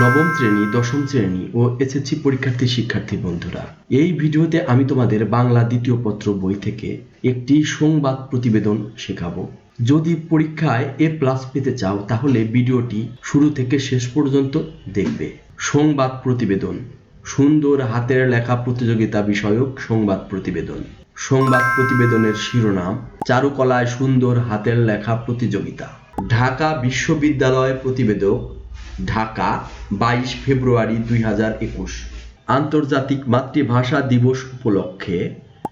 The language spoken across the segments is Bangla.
নবম শ্রেণি, দশম শ্রেণি ও এসএসসি পরীক্ষার্থী শিক্ষার্থী বন্ধুরা, এই ভিডিওতে আমি তোমাদের বাংলা দ্বিতীয় পত্র বই থেকে একটি সংবাদ প্রতিবেদন শেখাবো। যদি পরীক্ষায় এ প্লাস পেতে চাও, তাহলে ভিডিওটি শুরু থেকে শেষ পর্যন্ত দেখবে। সংবাদ প্রতিবেদন, সুন্দর হাতের লেখা প্রতিযোগিতা বিষয়ক সংবাদ প্রতিবেদন। সংবাদ প্রতিবেদনের শিরোনাম, চারুকলায় সুন্দর হাতের লেখা প্রতিযোগিতা। ঢাকা বিশ্ববিদ্যালয় প্রতিবেদক ঢাকা, বাইশ ফেব্রুয়ারি দুই হাজার একুশ। আন্তর্জাতিক মাতৃভাষা দিবস উপলক্ষে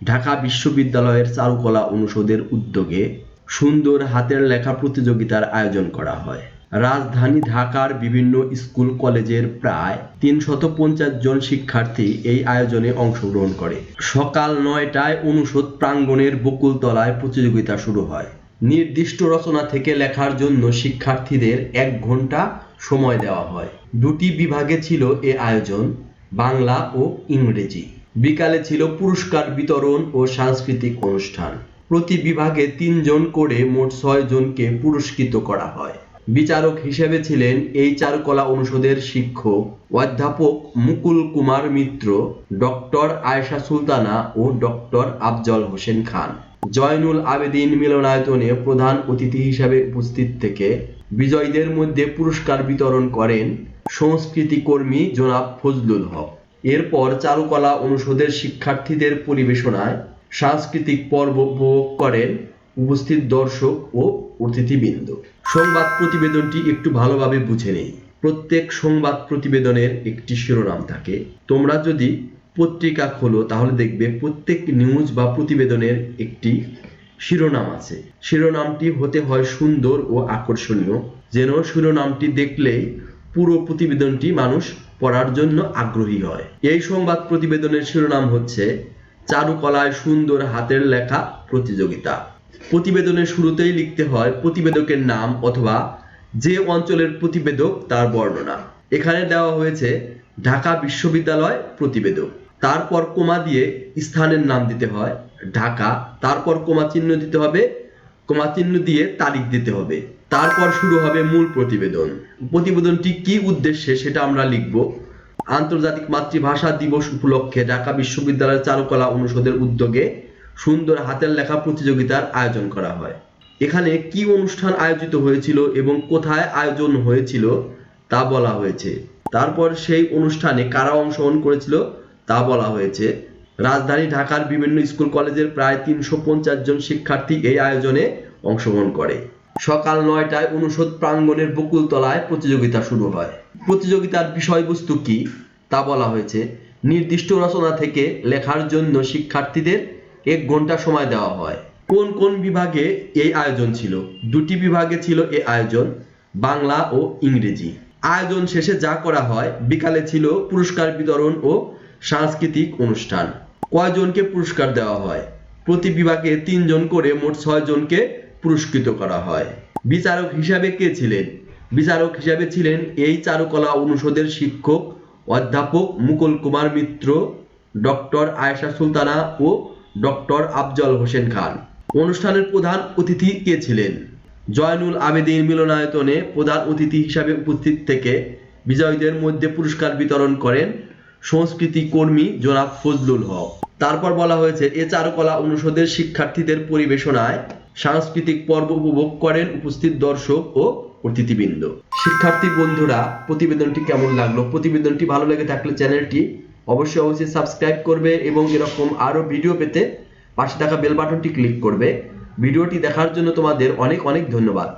ঢাকা বিশ্ববিদ্যালয়ের চারুকলা অনুষদের উদ্যোগে সুন্দর হাতের লেখা প্রতিযোগিতার আয়োজন করা হয়। রাজধানী ঢাকার বিভিন্ন স্কুল কলেজের প্রায় তিনশত পঞ্চাশ জন শিক্ষার্থী এই আয়োজনে অংশগ্রহণ করে। সকাল নয়টায় অনুষদ প্রাঙ্গণের বকুলতলায় প্রতিযোগিতা শুরু হয়। নির্দিষ্ট রচনা থেকে লেখার জন্য শিক্ষার্থীদের এক ঘণ্টা সময় দেওয়া হয়। দুটি বিভাগে ছিল এ আয়োজন, বাংলা ও ইংরেজি। বিকালে ছিল পুরস্কার বিতরণ ও সাংস্কৃতিক অনুষ্ঠান। প্রতি বিভাগে তিনজন করে মোট ছয় জনকে পুরস্কৃত করা হয়। বিচারক হিসেবে ছিলেন এই চারুকলা অনুষদের শিক্ষক অধ্যাপক মুকুল কুমার মিত্র, ডক্টর আয়েশা সুলতানা ও ডক্টর আফজল হোসেন খান। জয়নুল আবেদিন মিলনায়তনে প্রধান অতিথি হিসাবে উপস্থিত থেকে বিজয়ীদের মধ্যে পুরস্কার বিতরণ করেন সংস্কৃতি কর্মী জনাব ফজলুল হক। এরপর চারুকলা অনুষদের শিক্ষার্থীদের পরিবেশনায় সাংস্কৃতিক পর্ব উপভোগ করেন উপস্থিত দর্শক ও অতিথিবৃন্দ। সংবাদ প্রতিবেদনটি একটু ভালোভাবে বুঝে নেই প্রত্যেক সংবাদ প্রতিবেদনের একটি শিরোনাম থাকে। তোমরা যদি পত্রিকা খোলো, তাহলে দেখবে প্রত্যেক নিউজ বা প্রতিবেদনের একটি শিরোনাম আছে। শিরোনামটি হতে হয় সুন্দর ও আকর্ষণীয়। যেন শিরোনামটি দেখলেই পুরো প্রতিবেদনটি মানুষ পড়ার জন্য আগ্রহী হয়। এই সংবাদ প্রতিবেদনের শিরোনাম হচ্ছে, চারুকলায় সুন্দর হাতের লেখা প্রতিযোগিতা। প্রতিবেদনের শুরুতেই লিখতে হয়, প্রতিবেদকের নাম অথবা যে অঞ্চলের প্রতিবেদক তার বর্ণনা। এখানে দেওয়া হয়েছে ঢাকা বিশ্ববিদ্যালয় প্রতিবেদক। তারপর কোমা দিয়ে স্থানের নাম দিতে হয় ঢাকা। তারপর কোমা চিহ্ন দিতে হবে, কোমা চিহ্ন দিয়ে তারিখ দিতে হবে। তারপর শুরু হবে মূল প্রতিবেদন। প্রতিবেদনটি কি উদ্দেশ্যে সেটা আমরা লিখব। আন্তর্জাতিক মাতৃভাষা দিবস উপলক্ষে ঢাকা বিশ্ববিদ্যালয়ের চারুকলা অনুষদের উদ্যোগে সুন্দর হাতের লেখা প্রতিযোগিতার আয়োজন করা হয়। এখানে কি অনুষ্ঠান আয়োজিত হয়েছিল এবং কোথায় আয়োজন হয়েছিল তা বলা হয়েছে। তারপর সেই অনুষ্ঠানে কারা অংশগ্রহণ করেছিল তা বলা হয়েছে। রাজধানী ঢাকার বিভিন্ন স্কুল কলেজের প্রায় তিনশো পঞ্চাশ জন শিক্ষার্থী এই আয়োজনে অংশগ্রহণ করে। সকাল নয়টায় অনুষদ প্রাঙ্গণের বকুলতলায় প্রতিযোগিতা শুরু হয়। প্রতিযোগিতার বিষয়বস্তু কি তা বলা হয়েছে। নির্দিষ্ট রচনা থেকে লেখার জন্য শিক্ষার্থীদের এক ঘণ্টা সময় দেওয়া হয়। কোন কোন বিভাগে এই আয়োজন ছিল? দুটি বিভাগে ছিল এই আয়োজন, বাংলা ও ইংরেজি। আয়োজন শেষে যা করা হয়, বিকালে ছিল পুরস্কার বিতরণ ও সাংস্কৃতিক অনুষ্ঠান। কয়জনকে পুরস্কার দেওয়া হয়? প্রতি বিভাগে তিনজন করে মোট ছয় জনকে পুরস্কৃত করা হয়। বিচারক হিসাবে কে ছিলেন? বিচারক হিসাবে ছিলেন এই চারুকলা অনুষদের শিক্ষক, অধ্যাপক মুকুল কুমার মিত্র, ডক্টর আয়েশা সুলতানা ও ডক্টর আফজল হোসেন খান। অনুষ্ঠানের প্রধান অতিথি কে ছিলেন? জয়নুল আবেদিন মিলনায়তনে প্রধান অতিথি হিসাবে উপস্থিত থেকে বিজয়ীদের মধ্যে পুরস্কার বিতরণ করেন সংস্কৃতি কর্মী জনাব ফজলুল হক। তারপর বলা হয়েছে, এ চারুকলা অনুষদের শিক্ষার্থীদের পরিবেশনায় সাংস্কৃতিক পর্ব উপভোগ করেন উপস্থিত দর্শক ও অতিথিবৃন্দ। শিক্ষার্থী বন্ধুরা, প্রতিবেদনটি কেমন লাগল? প্রতিবেদনটি ভালো লেগে থাকলে চ্যানেলটি অবশ্যই অবশ্যই সাবস্ক্রাইব করবে এবং এরকম আরও ভিডিও পেতে পাশে থাকা বেল বাটনটি ক্লিক করবে। ভিডিওটি দেখার জন্য তোমাদের অনেক অনেক ধন্যবাদ।